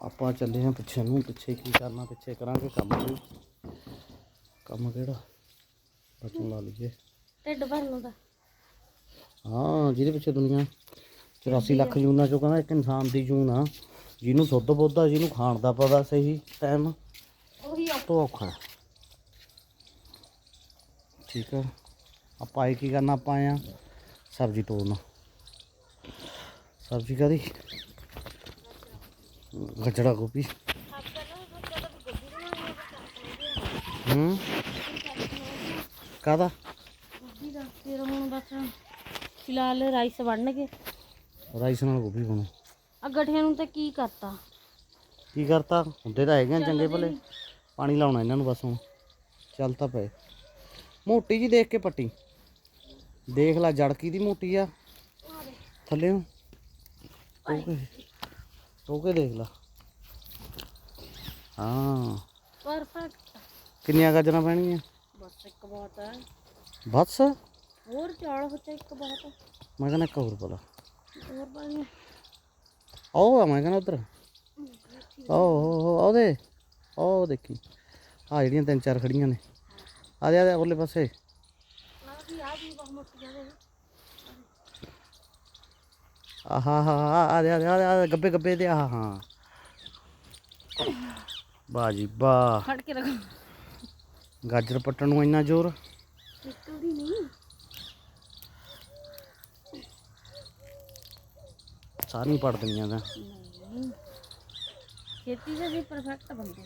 ਆਪਾਂ ਚੱਲੇ ਹਾਂ ਪਿੱਛੇ ਨੂੰ ਪਿੱਛੇ ਕੀ ਕਰਨਾ ਪਿੱਛੇ ਕਰਾਂਗੇ ਕੰਮ ਕੋਈ। ਕੰਮ ਕਿਹੜਾ? ਬਚਨ ਲਾ ਲਈਏ। ਢਿੱਡ ਭਰਨ ਦਾ ਹਾਂ ਜਿਹਦੇ ਪਿੱਛੇ ਦੁਨੀਆ। 84 ਲੱਖ ਜੂਨਾਂ ਚੋਂ ਕਹਿੰਦਾ ਇੱਕ ਇਨਸਾਨ ਦੀ ਜੂਨ ਆ। ਜਿਹਨੂੰ ਸੁੱਧ ਬੁੱਧ ਆ ਜਿਹਨੂੰ ਖਾਣ ਦਾ ਪਤਾ ਸਹੀ ਟਾਈਮ ਉਹੀ ਆ। ਤੋਂ ਔਖਾ। ਠੀਕ ਹੈ। ਆਪਾਂ ਇਹ ਕੀ ਕਰਨਾ? ਆਪਾਂ ਆ ਸਬਜ਼ੀ ਤੋੜਨਾ। ਸਬਜ਼ੀ ਕਾਦੀ ਗਜੜਾ ਗੋਭੀ ਹੂੰ। ਕਾਦਾ ਗੋਭੀ ਦਾ ਫਿਰ ਹੁਣ ਬਸ ਫਿਲਹਾਲ ਰਾਈਸ ਬਣਨਗੇ। ਰਾਈਸ ਨਾਲ ਗੋਭੀ ਬਣੂ। ਆ ਗਠੀਆਂ ਨੂੰ ਤਾਂ ਕੀ ਕਰਤਾ? ਕੀ ਕਰਤਾ? ਹੁੰਦੇ ਤਾਂ ਹੈਗੇ ਆ ਚੰਗੇ ਭਲੇ। ਪਾਣੀ ਲਾਉਣਾ ਇਹਨਾਂ ਨੂੰ ਬਸ ਹੁਣ। ਚੱਲ ਤਾਂ ਪਏ। ਮੋਟੀ ਜੀ ਦੇਖ ਕੇ ਪੱਟੀ। ਦੇਖ ਲੈ ਜੜਕੀ ਦੀ ਮੋਟੀ ਆ। ਥੱਲੇ ਨੂੰ। ਟੋਕੇ ਟੋਕੇ ਦੇਖ ਲੈ? ਹਾਂ। ਪਰਫੈਕਟ ਕਿੰਨੀਆਂ ਗਾਜਰਾਂ ਪੈਣਗੀਆਂ? ਬਸ ਇੱਕ ਬਹੁਤ ਹੈ ਬਸ? ਹੋਰ ਚੌਲ ਹੁੰਦੇ ਇੱਕ ਬਹੁਤ ਹੈ। ਮੈਂ ਕਹਿੰਦਾ ਇੱਕ ਹੋਰ ਪਲਾ ਹੋਰ ਪਾਣੀ ਉਹ ਆ ਮੈਂ ਕਹਿੰਦਾ ਉਧਰ। ਉਹ ਉਹਦੇ ਉਹ ਦੇਖੀ। ਆ ਜਿਹੜੀਆਂ ਤਿੰਨ ਚਾਰ ਖੜੀਆਂ ਨੇ। ਆ ਦੇ ਆ ਦੇ ਉਰਲੇ ਪਾਸੇ। ਨਾ ਵੀ ਆ ਵੀ ਬਹੁਤ ਮੋਟੀਆਂ ਨੇ ਆਹਾ ਹਾ ਆ ਦੇ ਆ ਦੇ ਗੱਬੇ ਗੱਬੇ ਦੇ ਆਹ ਹਾਂ ਬਾਜੀ ਬਾ। ਫੜ ਕੇ ਰੱਖ। ਗਾਜਰ ਪੱਟਣ ਨੂੰ ਇੰਨਾ ਜ਼ੋਰ? ਨਿਕਲਦੀ ਨਹੀਂ। ਸਾਰੀਆਂ ਪੜ ਦਿੰਦੀਆਂ ਤਾਂ। ਖੇਤੀ ਦੇ ਵੀ ਪਰਫੈਕਟ ਬੰਦੇ।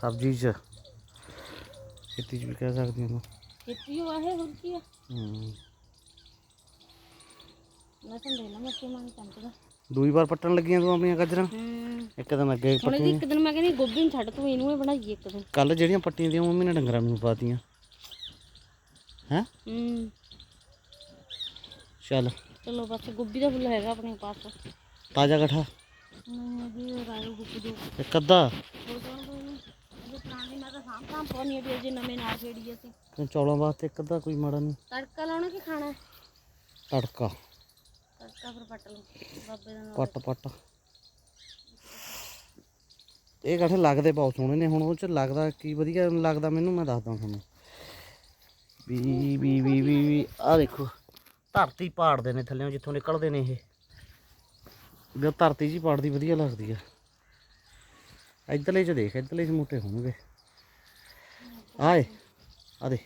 ਸਬਜ਼ੀ 'ਚ। ਖੇਤੀ 'ਚ ਵੀ ਕਹਿ ਸਕਦੇ ਹਾਂ ਖੇਤੀ ਉਹ ਹੈ ਹੋਰ ਕੀ ਆ। ਹੂੰ। ਲੈ ਮੰਗ ਚੰਦ ਦੂਈ ਵਾਰ ਪੱਟਣ ਲੱਗੀਆਂ ਤੂੰ ਆਪਣੀਆਂ ਗਾਜਰਾਂ? ਹੂੰ। ਇੱਕ ਦਿਨ ਅੱਗੇ ਹੁਣ ਇਹਦੀ ਇੱਕ ਦਿਨ ਮੈਂ ਕਹਿੰਦੀ ਗੋਭੀ ਨੂੰ ਛੱਡ ਤੂੰ ਇਹਨੂੰ ਹੀ ਬਣਾਈਏ ਇੱਕ ਦਿਨ। ਕੱਲ ਜਿਹੜੀਆਂ ਪੱਟੀਆਂ ਦੀਆਂ ਮੰਮੀ ਨੇ ਡੰਗਰਾਂ ਨੂੰ ਪਾਤੀਆਂ। ਹੈ? ਹੂੰ। ਚੱਲ। ਚਲੋ ਬਸ ਗੋਭੀ ਦਾ ਫੁੱਲ ਹੈਗਾ ਆਪਣੇ ਪਾਸ। ਤਾਜ਼ਾ ਇਕੱਠਾ ਨਹੀਂ ਅਭੀ ਰਾਇਓ ਗੋਭੀ ਦੋ ਇੱਕ ਅੱਧਾ। ਦੋ ਇਹਨੂੰ ਇਹ ਪੁਰਾਣੀ ਮੈਂ ਤਾਂ ਸਾਂਭ ਸਾਂਭ ਪਾਉਣੀ ਹੈ ਵੀ ਅਜੇ ਨਵੇਂ ਨਾਲ ਫੇੜੀ ਅਸੀਂ। ਤੂੰ ਚੌਲਾਂ ਵਾਸਤੇ ਇੱਕ ਅੱਧਾ ਕੋਈ ਮਾੜਾ ਨਹੀਂ। ਤੜਕਾ ਲਾਉਣਾ ਕਿ ਖਾਣਾ? ਤੜਕਾ। ਫਿਰ ਪੱਟ ਪੱਟ ਇਹ ਇਕੱਠੇ ਲੱਗਦੇ ਬਹੁਤ ਸੋਹਣੇ ਨੇ ਹੁਣ ਉਹ ਚ ਲੱਗਦਾ ਕੀ ਵਧੀਆ ਲੱਗਦਾ ਮੈਨੂੰ ਮੈਂ ਦੱਸਦਾ ਤੁਹਾਨੂੰ। ਵੀ ਵੀ ਵੀ ਵੀ ਵੀ ਆ ਦੇਖੋ ਧਰਤੀ ਪਾੜਦੇ ਨੇ ਥੱਲੇੋਂ ਜਿੱਥੋਂ ਨਿਕਲਦੇ ਨੇ ਇਹ। ਉਹ ਧਰਤੀ ਜੀ ਪਾੜਦੀ ਵਧੀਆ ਲੱਗਦੀ ਆ। ਇੱਧਰਲੇ ਚ ਦੇਖ ਇੱਧਰਲੇ ਚ ਮੋਟੇ ਹੋਣਗੇ। ਆਏ ਆ ਦੇ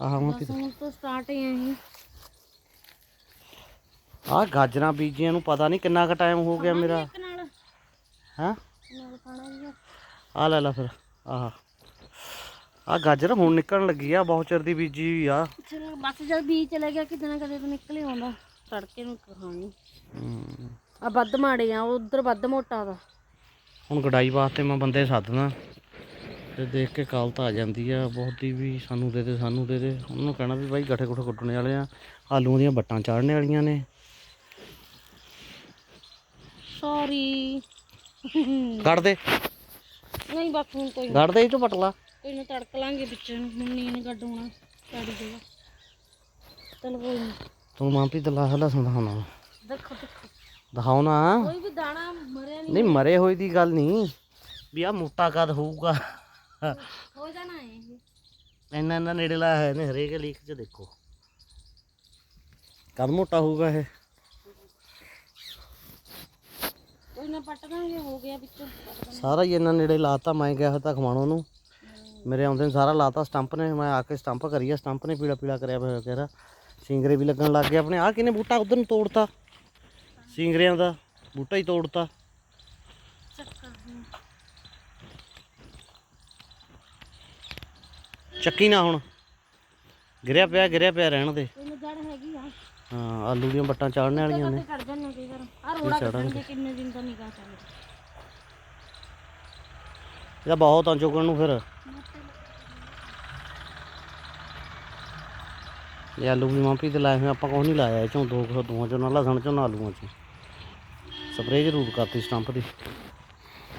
ਆਹ ਹੁਣ ਤੋਂ ਸਟਾਰਟ ਹੀ ਆਹੀ ਆ ਗਾਜਰਾਂ ਬੀਜੀਆਂ ਨੂੰ ਪਤਾ ਨਹੀਂ ਕਿੰਨਾ ਕੁ ਟਾਈਮ ਹੋ ਗਿਆ ਮੇਰਾ। ਇੱਕ ਨਾਲ। ਹਾਂ? ਨਾਲ ਖਾਣਾ ਵੀ ਆ ਲੈ ਲੈ ਫਿਰ ਆਹ। ਆ ਗਾਜਰ ਹੁਣ ਨਿਕਲਣ ਲੱਗੀ ਆ ਬਹੁਤ ਚਿਰ ਦੀ ਬੀਜੀ ਹੋਈ ਆ। ਚਲੋ ਬਸ ਜਦ ਬੀਜ ਚਲੇ ਗਿਆ ਕਿਤੇ ਨਾ ਕਦੇ ਤਾਂ ਨਿਕਲੇ ਆਉਂਦਾ। ਤੜਕੇ ਨੂੰ ਹਮ, ਆ ਵੱਧ ਮਾੜੇ ਆ ਉਧਰ ਵੱਧ ਮੋਟਾ ਦਾ ਹੁਣ ਗਡਾਈ ਵਾਸਤੇ ਮੈਂ ਬੰਦੇ ਸੱਦਦਾ ਤੇ ਦੇਖ ਕੇ ਕਾਲ ਤਾਂ ਆ ਜਾਂਦੀ ਆ ਬਹੁਤੀ ਵੀ ਸਾਨੂੰ ਦੇ ਦੇ ਸਾਨੂੰ ਦੇ ਦੇ। ਉਹਨਾਂ ਕਹਿਣਾ ਵੀ ਬਾਈ ਗੱਠੇ ਗੁੱਠੇ ਕੁੱਟਣੇ ਵਾਲੇ ਆ। ਆਲੂਆਂ ਦੀਆਂ ਬੱਟਾਂ ਚਾੜਨੇ ਵਾਲੀਆਂ ਨੇ। ਸੌਰੀ ਕੱਢ ਦੇ। ਨਹੀਂ ਬਸ ਹੁਣ ਕੋਈ ਕੱਢ ਦੇ ਇਹ ਚੋਂ ਪਟਲਾ ਕੋਈ ਨਾ ਤੜਕ ਲਾਂਗੇ ਵਿੱਚ ਨੂੰ। ਹੁਣ ਨਹੀਂ ਇਹਨੇ ਕੱਢਣਾ। ਛੱਡ ਦੇਗਾ ਚਲ ਕੋਈ ਨਹੀਂ ਤੂੰ ਮਾਂਪੀ ਦਲਾ ਹਲਾ ਸੁਣਾਉਣਾ ਦੇਖੋ ਦੇਖੋ। ਦਿਖਾਓ ਨਾ। ਕੋਈ ਵੀ ਦਾਣਾ ਮਰਿਆ ਨਹੀਂ ਨਹੀਂ ਮਰੇ ਹੋਏ ਦੀ ਗੱਲ ਨਹੀਂ ਵੀ ਆ ਮੋਟਾ ਕਦ ਹੋਊਗਾ। ਹੋ ਜਾਣਾ ਹੈ ਇਹ। ਇੰਨਾ ਇੰਨਾ ਨੇੜੇ ਲਾਇਆ ਹੋਇਆ ਨੇ ਹਰੇਕ ਲੀਕ 'ਚ ਦੇਖੋ। ਕਦ ਮੋਟਾ ਹੋਊਗਾ ਇਹ? ਕੋਈ ਨਾ ਪੱਟ ਦਾਂਗੇ ਹੋ ਗਿਆ ਵਿੱਚੋਂ। ਪੱਟ ਦਾਂਗੇ। ਸਾਰਾ ਹੀ ਇੰਨਾ ਨੇੜੇ ਲਾਤਾ ਮੈਂ ਗਿਆ ਤਾਂ ਖਵਾਣੋ ਨੂੰ ਮੇਰੇ ਆਉਂਦੇ ਨੂੰ ਸਾਰਾ ਲਾਤਾ ਸਟੰਪ ਨੇ ਮੈਂ ਆ ਕੇ ਸਟੰਪ ਕਰੀਆ ਸਟੰਪ ਨੇ ਪੀਲਾ ਪੀਲਾ ਕਰਿਆ ਹੋਇਆ ਕਹਿਰਾ ਸਿੰਗਰੇ ਵੀ ਲੱਗਣ ਲੱਗ ਗਏ ਆਪਣੇ। ਆ ਕਿਨੇ ਬੂਟਾ ਉਧਰ ਨੂੰ ਤੋੜਤਾ? ਸਿੰਗਰਿਆਂ ਦਾ ਬੂਟਾ ਹੀ ਤੋੜਤਾ। ਚੱਕੀ ਨਾ ਹੁਣ। ਗਿਰਿਆ ਪਿਆ ਗਿਰਿਆ ਪਿਆ ਰਹਿਣ ਦੇ। ਕੋਈ ਨਾ ਜੜ ਹੈਗੀ ਆ। ਹਾਂ ਆਲੂ ਦੀਆਂ ਬੱਟਾਂ ਚਾੜਨੇ ਵਾਲੀਆਂ ਨੇ। ਆ ਰੋੜਾ ਕੱਢਣਗੇ ਕਿੰਨੇ ਦਿਨ ਤਾਂ ਨਿਗਾਹ ਚੱਲਦੀ ਇਹਦਾ ਬਹੁਤ ਆ ਚੁਗਣ ਨੂੰ ਫਿਰ। ਇਹ ਆਲੂ ਵੀ ਮਾਂਪੀ ਤੇ ਲਾਏ ਹੋਏ ਆਪਾਂ ਕੁਛ ਨਹੀਂ ਲਾਇਆ ਇਹ ਚੋਂ ਦੋ ਕੁ ਦੋਵਾਂ ਚੋਂ ਨਾ ਲਸਣ ਚੋਂ ਨਾ ਆਲੂਆਂ ਚੋਂ। ਸਪਰੇਅ ਜ਼ਰੂਰ ਕਰਤੀ ਸਟੰਪ ਦੀ।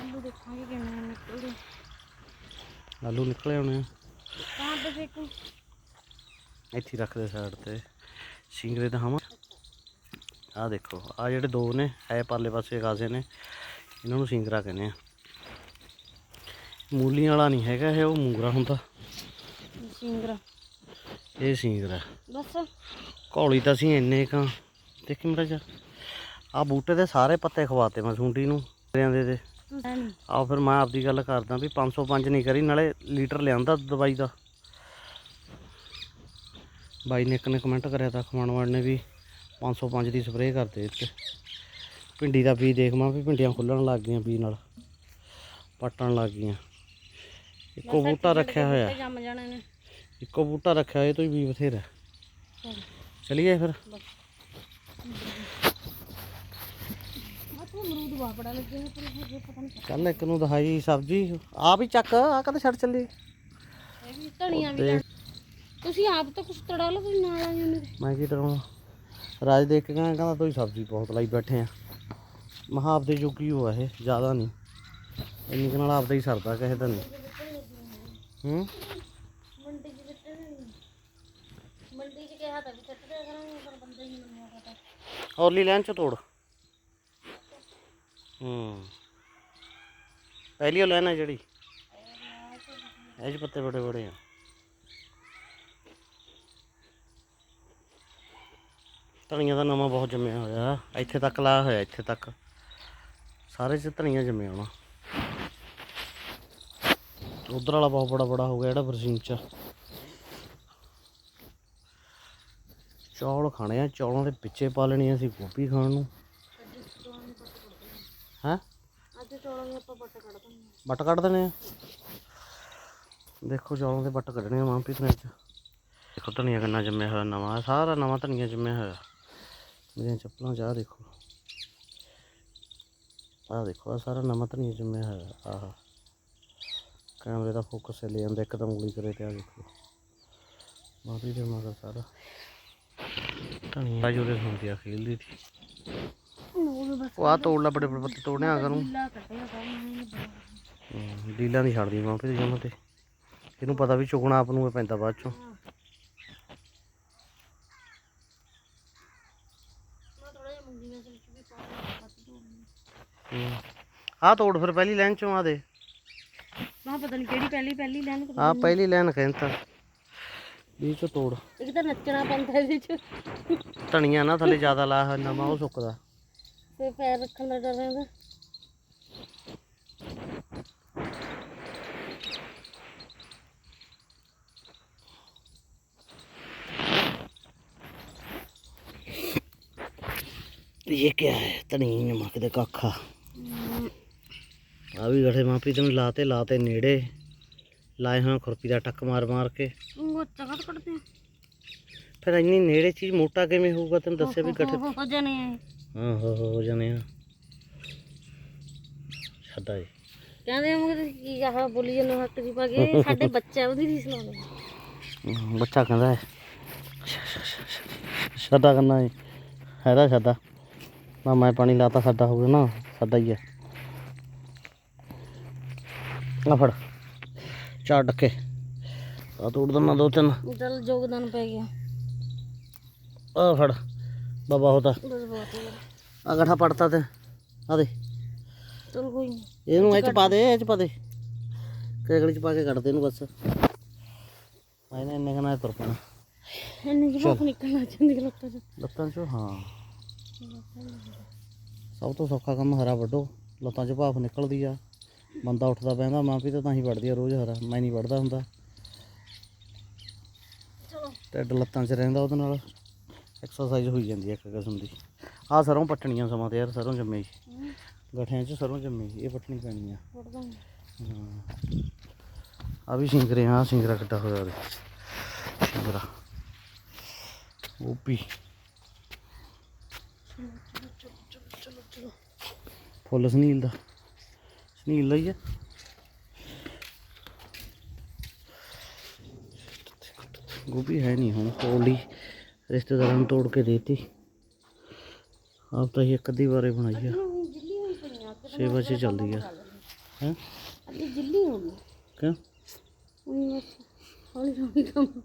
ਆਲੂ ਦੇਖਾਂਗੇ ਕਿੰਨੇ ਨਿਕਲਦੇ ਆਲੂ ਨਿਕਲੇ ਹੋਣੇ ਆ। ਤੇ ਇੱਥੇ ਹੀ ਰੱਖ ਦੇ ਸਾਈਡ ਤੇ। ਸਿੰਗਰੇ ਤਾਂ ਹਮ ਆ ਦੇਖੋ ਆ ਜਿਹੜੇ ਦੋ ਨੇ ਐ ਪਰਲੇ ਪਾਸੇ ਖਾਸੇ ਨੇ ਇਹਨਾਂ ਨੂੰ ਸਿੰਗਰਾ ਕਹਿੰਦੇ ਆ। ਮੂਲੀਆਂ ਵਾਲਾ ਨਹੀਂ ਹੈਗਾ ਇਹ ਉਹ ਮੂੰਗਰਾ ਹੁੰਦਾ। ਸਿੰਗਰਾ। ਇਹ ਸਿੰਗਰਾ। ਬਸ। ਘੋਲੀ ਤਾਂ ਅਸੀਂ ਇੰਨੇ ਕਾਂ ਦੇਖੀ ਮੜਾ ਜਾ ਆ ਬੂਟੇ ਦੇ ਸਾਰੇ ਪੱਤੇ ਖਵਾਤੇ ਮੈਂ ਸੁੰਡੀ ਨੂੰ ਤੁਸੀਂ ਨਹੀਂ ਆ ਫਿਰ ਮੈਂ ਆਪਦੀ ਗੱਲ ਕਰਦਾ ਵੀ 505 ਨਹੀਂ ਕਰੀ ਨਾਲੇ ਲੀਟਰ ਲਿਆਂਦਾ ਦਵਾਈ ਦਾ। ਬਾਈ ਨੇ ਇੱਕ ਨੇ ਕਮੈਂਟ ਕਰਿਆ ਤਾਂ ਖਵਾਣ ਵਾਲ ਨੇ ਵੀ। 505 ਦੀ ਸਪਰੇਅ ਕਰਦੇ ਇੱਥੇ। ਭਿੰਡੀ ਦਾ ਬੀਜ ਦੇਖ ਮਾਂ ਵੀ ਭਿੰਡੀਆਂ ਖੁੱਲਣ ਲੱਗ ਗਈਆਂ ਬੀਜ ਨਾਲ। ਪੱਟਣ ਲੱਗ ਗਈਆਂ। ਇੱਕੋ ਬੂਟਾ ਰੱਖਿਆ ਹੋਇਆ। ਤੇ ਜੰਮ ਜਾਣੇ ਨੇ। ਇੱਕੋ ਬੂਟਾ ਰੱਖਿਆ ਇਹ ਤੋਂ ਵੀ ਬਥੇਰਾ। ਚਲੋ ਚਲੀਏ ਫਿਰ। ਕੱਲ ਇੱਕ ਨੂੰ ਦਿਖਾਈ ਸਬਜ਼ੀ। ਆ ਵੀ ਚੱਕ ਆ ਕਦੇ ਛੱਡ ਚੱਲੀ। ਇਹ ਵੀ ਧਣੀਆਂ ਵੀ ਲੈਣ- ਤੁਸੀਂ ਆਪ ਤਾਂ ਕੁਛ ਤੜਾ ਲਓ ਤੁਸੀਂ ਨਾਲ ਆ ਜਾਂਦੇ ਮੈਂ ਕੀ ਕਰਾਂ ਰਾਜ ਦੇਖ ਕੇ ਕਹਿੰਦਾ ਕਹਿੰਦਾ ਤੁਸੀਂ ਸਬਜ਼ੀ ਬਹੁਤ ਲਾਈ ਬੈਠੇ ਆ। ਮਹਾ ਆਪਦੇ ਜੋਗੀ ਹੋ ਇਹ ਜ਼ਿਆਦਾ ਨਹੀਂ। ਇੰਨੀ ਕੁ ਨਾਲ ਆਪਦਾ ਹੀ ਸਰਦਾ ਕਿਸੇ ਦਾ ਨਹੀਂ। ਹੂੰ? ਮੰਡੀ 'ਚ ਦਿੱਤੇ ਨੇ। ਮੰਡੀ 'ਚ ਕਿਹਾ ਤਾਂ ਵੀ ਕੱਟ ਦਿਆ ਕਰਾਂਗੇ ਪਰ ਬੰਦੇ ਹੀ ਨਹੀਂ ਆਉਂਦਾ ਔਰਲੀ ਲੈਣ ਚ ਤੋੜ। ਹੂੰ। ਪਹਿਲੀ ਉਹ ਲੈਣ ਆ ਜਿਹੜੀ। ਇਹ 'ਚ ਪੱਤੇ ਬੜੇ ਬੜੇ ਆ। ਧਨੀਆ ਦਾ ਨਵਾਂ ਬਹੁਤ ਜੰਮਿਆ ਹੋਇਆ। ਇੱਥੇ ਤੱਕ ਲਾਇਆ ਹੋਇਆ ਇੱਥੇ ਤੱਕ। ਸਾਰੇ ਚ ਧਨੀਆ ਜੰਮਿਆ ਹੋਣਾ। ਉਧਰ ਵਾਲਾ ਬਹੁਤ ਬੜਾ ਬੜਾ ਹੋ ਗਿਆ ਜਿਹੜਾ ਬਰਸੀਨ ਚ। ਚੌਲ ਖਾਣੇ ਆ ਚੌਲਾਂ ਦੇ ਪਿੱਛੇ ਪਾ ਲੈਣੀ ਅਸੀਂ ਗੋਭੀ ਖਾਣ ਨੂੰ। ਹੈਂ? ਅੱਜ ਚੌਲਾਂ ਦੇ ਆਪਾਂ ਪੱਟ ਕੱਢ ਦਿੰਦੇ ਬੱਟ ਕੱਢ ਦੇਣੇ ਆ? ਦੇਖੋ ਚੌਲਾਂ ਦੇ ਬੱਟ ਕੱਢਣੇ ਆ ਮਾਂ ਪੀਤਨੇ ਚ ਦੇਖੋ ਧਨੀਆ ਕਿੰਨਾ ਜੰਮਿਆ ਹੋਇਆ ਨਵਾਂ ਸਾਰਾ ਨਵਾਂ ਧਨੀਆ ਜੰਮਿਆ ਹੋਇਆ। ਮੇਰੀਆਂ ਚੱਪਲਾਂ ਚਾਹ ਦੇਖੋ। ਆਹ ਦੇਖੋ, ਆਹ ਸਾਰਾ ਨਮਤ ਧਨੀਆ ਜੰਮਿਆ ਹੋਇਆ, ਆਹ। ਕੈਮਰੇ ਦਾ ਫੋਕਸ ਲੈ ਜਾਂਦਾ, ਇੱਕਦਮ ਉਂਗਲੀ ਕਰੇ ਤੇ ਆ ਦੇਖੋ। ਮਾਂ ਦੇ ਮਗਰ ਸਾਰਾ। ਧਨੀਆ ਜੋਰੇ ਹੁੰਦੀ ਆ, ਖੇਲਦੀ ਸੀ। ਉਹ ਆ ਤੋੜ ਲਾ, ਬੜੇ ਬੜੇ ਪੱਤੇ ਤੋੜਨੇ ਆ ਕਰੂੰ ਲਾ ਨਹੀਂ ਛੱਡਦੀ ਮਾਂ ਤੇ ਜਮਾ ਤੇ। ਇਹਨੂੰ ਪਤਾ ਵੀ ਚੁਗਣਾ ਆਪ ਨੂੰ ਪੈਂਦਾ ਬਾਅਦ ਚੋਂ ਮੈਂ ਥੋੜਾ ਜਿਹਾ ਮੁੰਗੀਆਂ ਦੇ ਵਿੱਚ ਵੀ ਪਾ ਕੱਟ ਦੂੰ ਆਹ ਤੋੜ ਫਿਰ ਪਹਿਲੀ ਲਾਈਨ ਚੋਂ ਆ ਦੇ। ਮੈਂ ਪਤਾ ਨਹੀਂ ਕਿਹੜੀ ਪਹਿਲੀ ਪਹਿਲੀ ਲੈਣ ਆਹ ਪਹਿਲੀ ਲਾਈਨ ਕਹਿੰਦਾ ਵੀ ਚੋਂ ਤੋੜ। ਇੱਕ ਤਾਂ ਨੱਚਣਾ ਪੈਂਦਾ ਇਹਦੇ ਚ। ਧਨੀਆ ਨਾ ਥੱਲੇ ਜ਼ਿਆਦਾ ਹੋਇਆ ਨਵਾਂ ਉਹ ਸੁੱਕਦਾ। ਤੇ ਪੈਰ ਰੱਖਣ ਦਾ ਡਰ ਰਹਿੰਦਾ ਇਹ ਕੀ ਹੈ? ਧਨੀ ਨਮਕ ਦੇ ਕਾਖਾ ਆ ਵੀ ਗਠੇ ਮਾਪੀ ਤੈਨੂੰ ਲਾਤੇ ਲਾਤੇ ਨੇੜੇ। ਲਾਏ ਹਾਂ ਖੁਰਪੀ ਦਾ ਟੱਕ ਮਾਰ ਮਾਰ ਕੇ। ਉਹ ਚਗਤ ਕੱਢਦੇ ਫਿਰ ਇੰਨੀ ਨੇੜੇ ਚੀਜ਼ ਮੋਟਾ ਕਿਵੇਂ ਹੋਊਗਾ ਤੈਨੂੰ ਦੱਸਿਆ ਵੀ ਗਠੇ ਹੋ ਜਾਣੇ ਆ। ਹਾਂ ਹੋ ਹੋ ਜਾਣੇ ਆ। ਛੱਡਾ ਜੀ ਕਹਿੰਦੇ ਆ ਮੁੰਗੇ ਕੀ ਆਹ ਬੋਲੀ ਜਨ ਹੱਕ ਜੀ ਪਾ ਕੇ ਸਾਡੇ ਬੱਚਾ ਉਹਦੀ ਰੀਸ ਲਾਉਂਦੇ ਬੱਚਾ ਕਹਿੰਦਾ ਹੈ। ਸਾਡਾ ਕਰਨਾ ਹੈ ਹੈਦਾ ਸਾਡਾ ਨਾ ਮੈਂ ਪਾਣੀ ਲਾਤਾ ਸਾਡਾ ਹੋ ਗਿਆ ਨਾ ਸਾਡਾ ਹੀ ਹੈ ਆ ਫੜ। ਚਾਰ ਡੱਕੇ। ਆ ਤੋੜ ਦਣਾ ਦੋ ਤਿੰਨ। ਚੱਲ ਯੋਗਦਾਨ ਪੈ ਗਿਆ। ਆ ਫੜ। ਬਾਬਾ ਹੋਤਾ ਆ ਗਠਾ ਪੜਤਾ ਤੇ। ਆ ਦੇ। ਚਲ ਕੋਈ ਨੀ। ਇਹਨੂੰ ਇਹ ਚ ਪਾ ਦੇ। ਇਹ ਚ ਪਾ ਦੇ। ਕੇਗੜੀ ਚ ਪਾ ਕੇ ਕੱਢ ਦੇ ਇਹਨੂੰ ਬਸ। ਆਇਨੇ ਇੰਨੇ ਕਨਾ ਤੁਰ ਪੈਣਾ। ਇੰਨੇ ਜਿਹੀ ਨਿਕਲਣਾ ਚਾਹੁੰਦੀ ਲੱਤਾਂ ਚ। ਲੱਤਾਂ ਚੋਂ ਹਾਂ। ਸਭ ਤੋਂ ਸੌਖਾ ਕੰਮ ਹਰਾ ਵੱਢੋ। ਲੱਤਾਂ 'ਚ ਭਾਫ ਨਿਕਲਦੀ ਆ। ਬੰਦਾ ਉੱਠਦਾ ਪੈਂਦਾ ਮਾਂ ਵੀ ਤਾਂ ਹੀ ਵੱਢਦੀ ਆ ਰੋਜ਼ ਹਰਾ, ਮੈਂ ਨਹੀਂ ਵੱਢਦਾ ਹੁੰਦਾ। ਚਲੋ ਢਿੱਡ ਲੱਤਾਂ 'ਚ ਰਹਿੰਦਾ ਉਹਦੇ ਨਾਲ। ਐਕਸਰਸਾਈਜ਼ ਹੋਈ ਜਾਂਦੀ ਹੈ ਇੱਕ ਕਿਸਮ ਦੀ। ਆਹ ਸਰੋਂ ਪੱਟਣੀਆਂ ਸਮਾਂ ਤੇ ਯਾਰ, ਸਰੋਂ ਜੰਮੇ ਸੀ। ਗਠਿਆਂ 'ਚ ਸਰੋਂ ਜੰਮੇ ਸੀ, ਇਹ ਪੱਟਣੀ ਪੈਣੀ ਆ। ਹਾਂ। ਆ ਵੀ ਸਿੰਗਰੇ ਆ ਸਿੰਗਰਾ ਕਿੱਡਾ ਹੋਇਆ ਉਹਦੇ। ਸਿੰਗਰਾ। ਉਹ ਵੀ ਫੁੱਲ ਸੁਨੀਲ ਦਾ। ਸਨੀਲ ਦਾ ਹੀ ਆ। ਗੋਭੀ ਹੈ ਨਹੀਂ ਹੁਣ ਲਈ। ਰਿਸ਼ਤੇਦਾਰਾਂ ਨੂੰ ਤੋੜ ਕੇ ਦੇਤੀ। ਆਪ ਤਾਂ ਇੱਕ ਅੱਧੀ ਵਾਰੇ ਬਣਾਈ ਆ। ਸੇਵਾ 'ਚ ਚੱਲਦੀ ਆ। ਹੈ? ਅੱਗੇ ਜਿੱਲੀ ਹੋ ਗਈ ਕਿਉਂ? ਉਹ ਹੌਲੀ ਹੌਲੀ ਕੰਮ।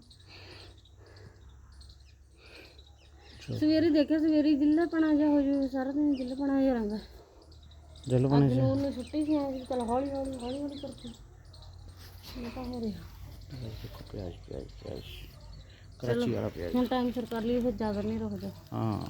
ਸਵੇਰੇ ਦੇਖਿਆ ਸਵੇਰੇ ਜਿੱਲਾ ਪਣਾ ਜਾ ਹੋ ਜੂ ਸਾਰਾ ਦਿਨ ਜਿੱਲਾ ਪਣਾ ਜਾ ਰਹਿੰਦਾ। ਦਿਲ ਬਣੇ ਅੱਜ ਨੂੰ ਉਹਨੇ ਛੁੱਟੀ ਸੀ ਆਇਆ ਚਲ ਹੌਲੀ ਹੌਲੀ ਹੌਲੀ ਹੌਲੀ ਕਰਕੇ। ਮੈਂ ਤਾਂ ਹੋ ਰਿਹਾ। ਦੇਖੋ ਪਿਆਜ਼ ਪਿਆਜ਼ ਪਿਆਜ਼। ਕਰਾਚੀ ਵਾਲਾ ਪਿਆਜ਼। ਹੁਣ ਟਾਈਮ ਸਿਰ ਕਰ ਲਈ ਫਿਰ ਜ਼ਿਆਦਾ ਨਹੀਂ ਰੁਕਦਾ। ਹਾਂ।